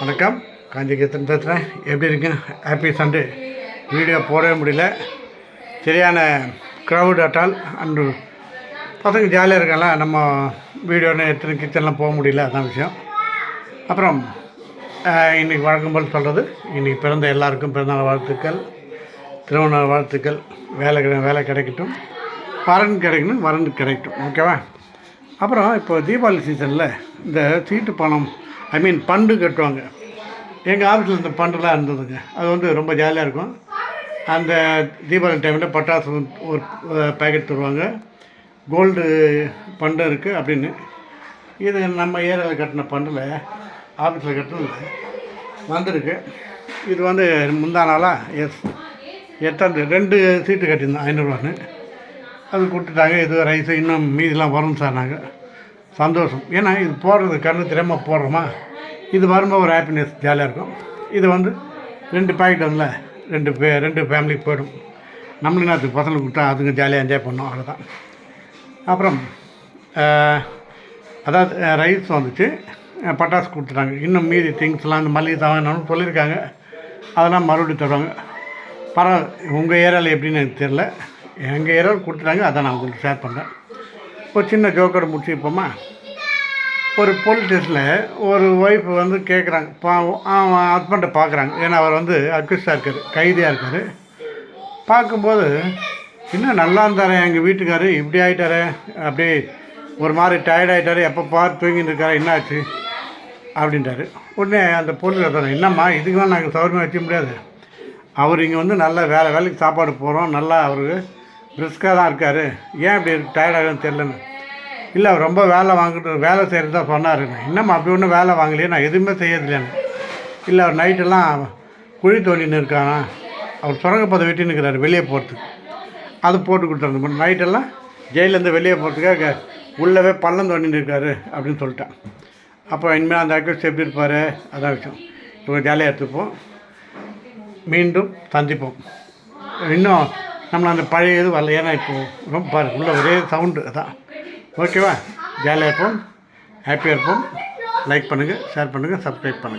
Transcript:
வணக்கம். காஞ்சிகேத்தன் பேசுகிறேன் எப்படி இருக்கீங்க? ஹாப்பி சண்டே வீடியோ போடவே முடியல. சரியான க்ரௌட் அட்டால் அண்டு பசங்க ஜாலியாக இருக்காங்களா? நம்ம வீடியோன்னு எத்தனை கிச்சன்லாம் போக முடியல. அதான் விஷயம். அப்புறம் இன்றைக்கி இன்னைக்கு வழக்கம் போல் சொல்கிறது இன்றைக்கி பிறந்த எல்லாருக்கும் பிறந்தநாள் வாழ்த்துக்கள். திருமண வாழ்த்துக்கள். வேலை கிடை வேலை கிடைக்கட்டும். வரன் கிடைக்கணும் வரன் கிடைக்கட்டும். ஓகேவா அப்புறம் இப்போ தீபாவளி சீசனில் இந்த சீட்டு பணம் ஐ மீன் பண்டு கட்டுவாங்க. எங்கள் ஆஃபீஸில் இந்த பண்டுலாம் இருந்ததுங்க. அது வந்து ரொம்ப ஜாலியாக இருக்கும். அந்த தீபாவளி டைமில் பட்டாசு ஒரு பேக்கெட் தருவாங்க. கோல்டு பண்டு இருக்குது அப்படின்னு. இது நம்ம ஏரியாவில் கட்டின பண்டில் ஆஃபீஸில் கட்டினது வந்திருக்கு. இது வந்து முந்தா நாளாக எஸ் எட்டாந்து ரெண்டு சீட்டு கட்டியிருந்தோம் ஐநூறுவான்னு அது கொடுத்துட்டாங்க. இது ரைஸ் இன்னும் மீதிலாம் வரும் சார் நாங்கள் சந்தோஷம். ஏன்னா இது போடுறது கண்ணு திறமை போடுறோமா? இது வரும்போது ஒரு ஹாப்பினஸ் ஜாலியாக இருக்கும். இது வந்து ரெண்டு பாக்கெட் வந்துல ரெண்டு பே ரெண்டு ஃபேமிலிக்கு போயிடும். நம்மளும் அதுக்கு பசங்களுக்கு கொடுத்தா அதுங்க ஜாலியாக என்ஜாய் பண்ணோம். அவ்வளோதான் அப்புறம் அதாவது ரைஸ் வந்துச்சு. பட்டாசு கொடுத்துட்டாங்க. இன்னும் மீதி திங்ஸ்லாம் இந்த மளிகை சாமான் சொல்லியிருக்காங்க. அதெல்லாம் மறுபடியும் தருவாங்க. பரவாயில்ல. உங்கள் ஏரியாவில் எப்படின்னு எனக்கு தெரில எங்கள் ஏரியாவில் கொடுத்துட்டாங்க. அதை நான் உங்களுக்கு ஷேர் பண்ணுறேன் ஒரு சின்ன ஜோக்கோட முடிச்சுப்போமா ஒரு போலீஸ் ஒரு ஒய்ஃப் வந்து கேட்குறாங்க பா அவன் ஹஸ்பண்டை பார்க்குறாங்க ஏன்னா அவர் வந்து அக்யூஸ்டாக இருக்கார் கைதியாக இருக்கார். பார்க்கும்போது இன்னும் நல்லா இருந்தாரே எங்கள் வீட்டுக்காரு இப்படி ஆகிட்டாரே அப்படியே ஒரு மாதிரி டயர்ட் ஆகிட்டாரு எப்போ பார்த்து தூங்கிட்டு இருக்காரு என்ன ஆச்சு உடனே அந்த பொண்ணு சொல்கிறேன் என்னம்மா இதுக்கெல்லாம் நாங்கள் சௌரியமாக வச்சுக்க முடியாது. அவர் இங்கே வந்து நல்லா வேலை வேலைக்கு சாப்பாடு போகிறோம் நல்லா அவருக்கு ரிஸ்க்காக தான் இருக்கார். ஏன் இப்படி டயர்டாகுன்னு தெரிலன்னு இல்லை அவர் ரொம்ப வேலை வாங்கிட்டு வேலை செய்கிறதா தான் சொன்னார் அப்படி ஒன்றும் வேலை வாங்கலையே? நான் எதுவுமே செய்யறதில்லைன்னு. இல்லை அவர் நைட்டெல்லாம் குழி தோண்டின்னு இருக்கானா? அவர் சுரங்கப்பதை வெட்டின்னு இருக்கிறாரு வெளியே போகிறதுக்கு அது போட்டு கொடுத்தாரு நைட்டெல்லாம் ஜெயிலேருந்து வெளியே போகிறதுக்காக உள்ளவே பள்ளம் தோண்டின்னு இருக்காரு அப்படின்னு சொல்லிட்டேன். அப்போ இனிமேல் அந்த அக்யூஸ் எப்படி இருப்பார்? அதான் விஷயம். இவங்க ஜாலியாக எடுத்துப்போம். மீண்டும் சந்திப்போம். இன்னும் நம்மளை அந்த பழைய இது வரல. ஏன்னா இப்போது ரொம்ப பாரு உள்ள ஒரே சவுண்டு அதான். ஓகேவா ஜாலியாக இருப்போம். ஹாப்பியாக இருப்போம். லைக் பண்ணுங்கள் ஷேர் பண்ணுங்கள் சப்ஸ்கிரைப் பண்ணுங்கள்